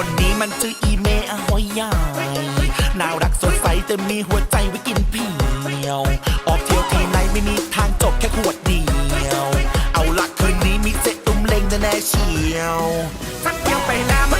คนนี้มันชื่ออีเมอหอยใหญ่น่ารักสดใสแต่มีหัวใจไว้กินเพียว ออกเที่ยวที่ไหนไม่มีทางจบแค่ขวดเดียว เอาละคืนนี้มีเซ็ตตุ้มเลงแน่เชียว สักเที่ยวไปแล้ว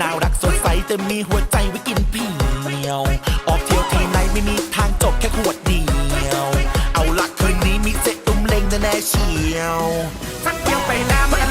น่ารักสดใสแต่มีหัวใจไว้กินเพียว ออกเที่ยวทีไหนไม่มีทางจบแค่ขวดเดียว เอาลักคืนนี้มีเสร็จตุ้มเล็งแน่แน่เชียวสักเที่ยวไปแล้ว